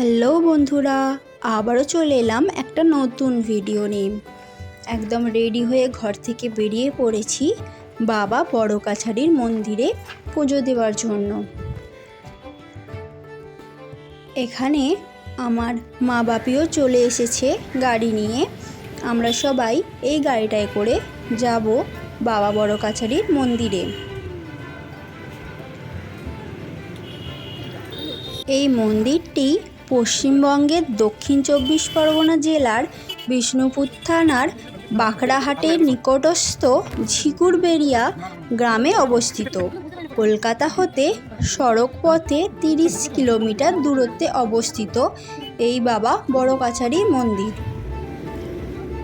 Hello বন্ধুরা, আবারও চলে এলাম একটা নতুন ভিডিও নিয়ে। একদম রেডি হয়ে ঘর থেকে বেরিয়ে পড়েছি বাবা বড় কাছারির মন্দিরে পুজো দেওয়ার জন্য। এখানে আমার মা বাপিও চলে এসেছে গাড়ি নিয়ে। আমরা সবাই এই গাড়িটায় করে যাব বাবা বড় কাছারির মন্দিরে। এই মন্দিরটি পশ্চিমবঙ্গের দক্ষিণ চব্বিশ পরগনা জেলার বিষ্ণুপুর থানার বাঁকড়াহাটের নিকটস্থ ঝিকুরবেড়িয়া গ্রামে অবস্থিত। কলকাতা হতে সড়ক পথে তিরিশ কিলোমিটার দূরত্বে অবস্থিত এই বাবা বড় কাছারি মন্দির।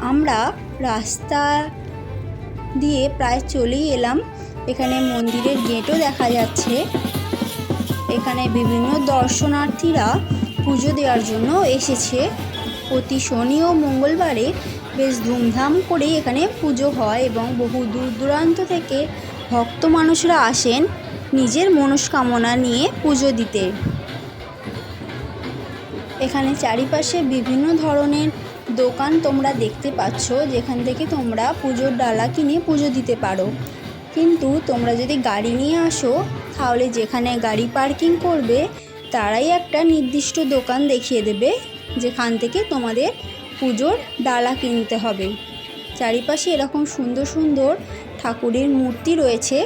আমরা রাস্তা দিয়ে প্রায় চলেই এলাম। এখানে মন্দিরের গেটও দেখা যাচ্ছে। এখানে বিভিন্ন দর্শনার্থীরা পুজো দেওয়ার জন্য এসেছে। প্রতি শনি ও মঙ্গলবারে বেশ ধুমধাম করে এখানে পুজো হয় এবং বহু দূর দূরান্ত থেকে ভক্ত মানুষরা আসেন নিজের মনস্কামনা নিয়ে পুজো দিতে। এখানে চারিপাশে বিভিন্ন ধরনের দোকান তোমরা দেখতে পাচ্ছ, যেখান থেকে তোমরা পুজোর ডালা কিনে পুজো দিতে পারো। কিন্তু তোমরা যদি গাড়ি নিয়ে আসো, তাহলে যেখানে গাড়ি পার্কিং করবে তারাই একটা নির্দিষ্ট দোকান দেখিয়ে দেবে, যেখান থেকে তোমাদের পুজোর ডালা কিনতে হবে। চারিপাশে এরকম সুন্দর সুন্দর ঠাকুরের মূর্তি রয়েছে।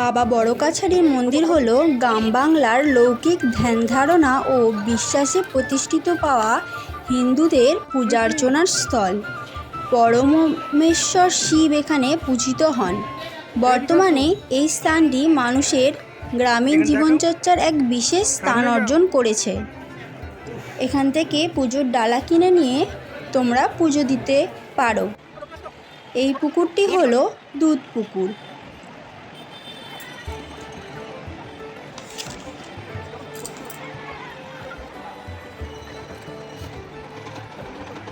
বাবা বড় কাছারির মন্দির হল গ্রাম বাংলার লৌকিক ধ্যান ধারণা ও বিশ্বাসে প্রতিষ্ঠিত পাওয়া হিন্দুদের পূজার্চনার স্থল। পরমেশ্বর শিব এখানে পূজিত হন। বর্তমানে এই স্থানটি মানুষের গ্রামীণ জীবনচর্চার এক বিশেষ স্থান অর্জন করেছে। এখান থেকে পুজোর ডালা কিনে নিয়ে তোমরা পুজো দিতে পারো। এই পুকুরটি হলো দুধ পুকুর।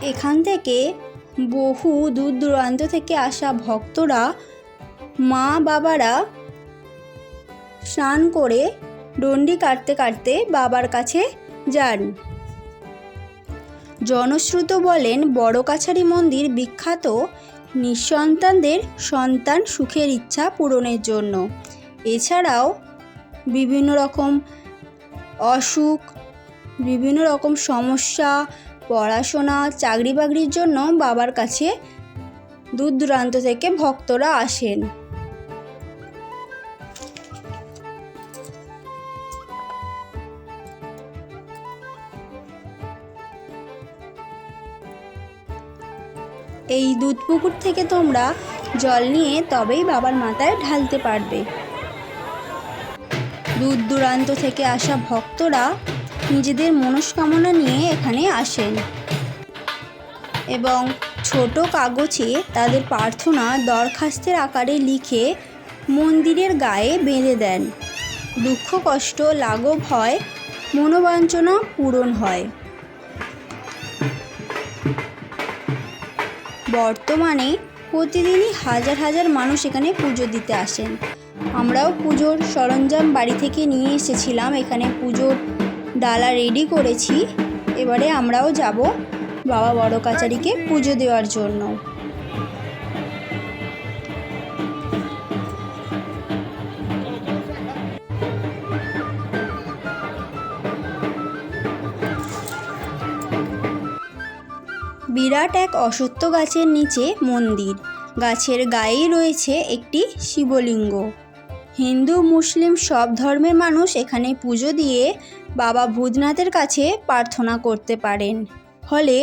এখান থেকে বহু দূর দূরান্ত থেকে আসা ভক্তরা মা বাবারা স্নান করে ডন্ডি কাটতে কাটতে বাবার কাছে যান। জনশ্রুত বলেন, বড় কাছারি মন্দির বিখ্যাত নিঃসন্তানদের সন্তান সুখের ইচ্ছা পূরণের জন্য। এছাড়াও বিভিন্ন রকম অসুখ, বিভিন্ন রকম সমস্যা, পড়াশোনা চাকরি বাকরির জন্য বাবার কাছে দূর দূরান্ত থেকে ভক্তরা আসেন। এই দুধ পুকুর থেকে তোমরা জল নিয়ে তবেই বাবার মাথায় ঢালতে পারবে। দূর দূরান্ত থেকে আসা ভক্তরা নিজেদের মনস্কামনা নিয়ে এখানে আসেন। এবং ছোট কাগজে তাদের প্রার্থনা দরখাস্তের আকারে লিখে মন্দিরের গায়ে বেঁধে দেন। দুঃখ, কষ্ট, লাঘব হয়, মনোবাঞ্ছনা পূরণ হয়। বর্তমানে প্রতিদিনই হাজার হাজার মানুষ এখানে পুজো দিতে আসেন। আমরাও পুজোর সরঞ্জাম বাড়ি থেকে নিয়ে এসেছিলাম। এখানে পুজোর ডালা রেডি করেছি। এবারে আমরাও যাব বাবা বড় কাচারিকে পুজো দেওয়ার জন্য। বিরাট এক অসত্য গাছের নিচে মন্দির। গাছের গায়েই রয়েছে একটি শিবলিঙ্গ। হিন্দু, মুসলিম সব ধর্মের মানুষ এখানে পুজো দিয়ে বাবা ভূতনাথের কাছে প্রার্থনা করতে পারেন। ফলে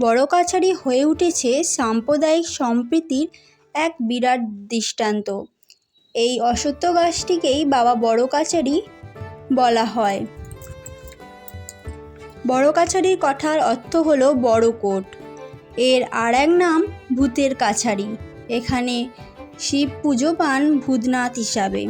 বড় কাছারি হয়ে উঠেছে সাম্প্রদায়িক সম্প্রীতির এক বিরাট দৃষ্টান্ত। এই অসত্য গাছটিকেই বাবা বড় কাছারি বলা হয়। বড় কাছারির কথার অর্থ হলো বড় কোট। এর আর এক নাম ভূতের কাছারি। এখানে শিব পুজো পান ভূতনাথ হিসাবে।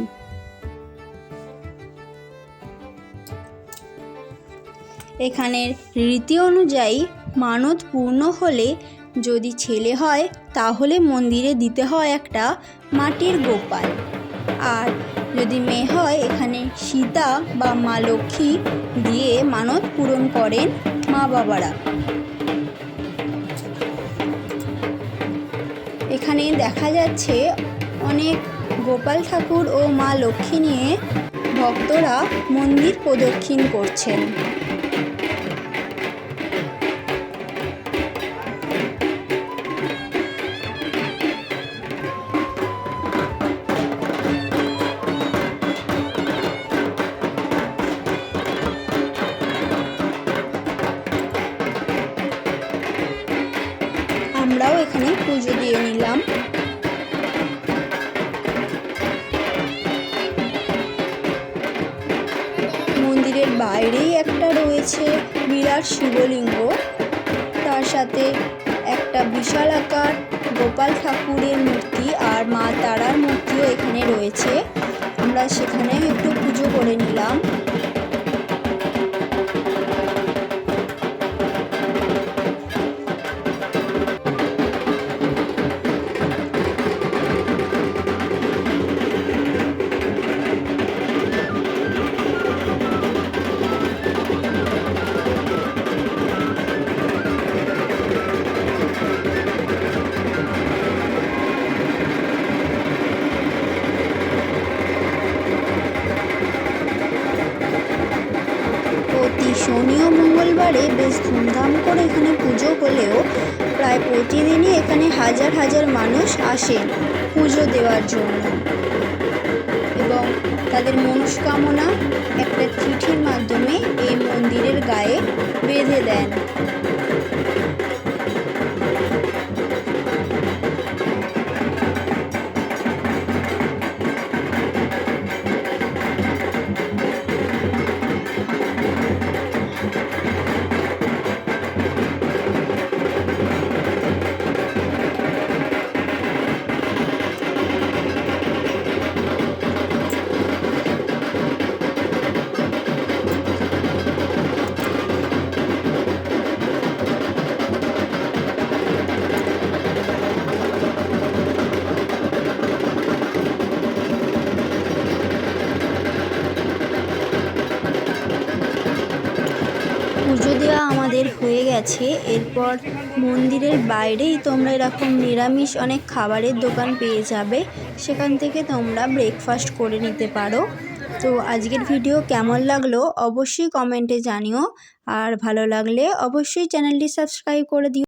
এখানের রীতি অনুযায়ী মানত পূর্ণ হলে যদি ছেলে হয়, তাহলে মন্দিরে দিতে হয় একটা মাটির গোপাল। আর যদি মেয়ে হয়, এখানে সীতা বা মা লক্ষ্মী দিয়ে মানত পূরণ করেন মা বাবারা। এখানে দেখা যাচ্ছে অনেক গোপাল ঠাকুর ও মা লক্ষ্মী নিয়ে ভক্তরা মন্দির প্রদক্ষিণ করছেন। আমরাও এখানে পুজো দিয়ে নিলাম। মন্দিরের বাইরেই একটা রয়েছে বিরাট শিবলিঙ্গ। তার সাথে একটা বিশাল আকার গোপাল ঠাকুরের মূর্তি আর মা তারার মূর্তিও এখানে রয়েছে। আমরা সেখানে একটু পুজো করে নিলাম। করে এখানে পুজো হলেও প্রায় প্রতিদিনই এখানে হাজার হাজার মানুষ আসেন পুজো দেওয়ার জন্য। এবং তাদের মনস্কামনা একটা চিঠির মাধ্যমে এই মন্দিরের গায়ে বেঁধে দেন। গেছে এরপর মন্দিরের বাইরেই তোমরা এরকম নিরামিষ অনেক খাবারের দোকান পেয়ে যাবে। সেখান থেকে তোমরা ব্রেকফাস্ট করে নিতে পারো। তো আজকের ভিডিও কেমন লাগল অবশ্যই কমেন্টে জানিও। আর ভালো লাগলে অবশ্যই চ্যানেলটি সাবস্ক্রাইব করে দিও।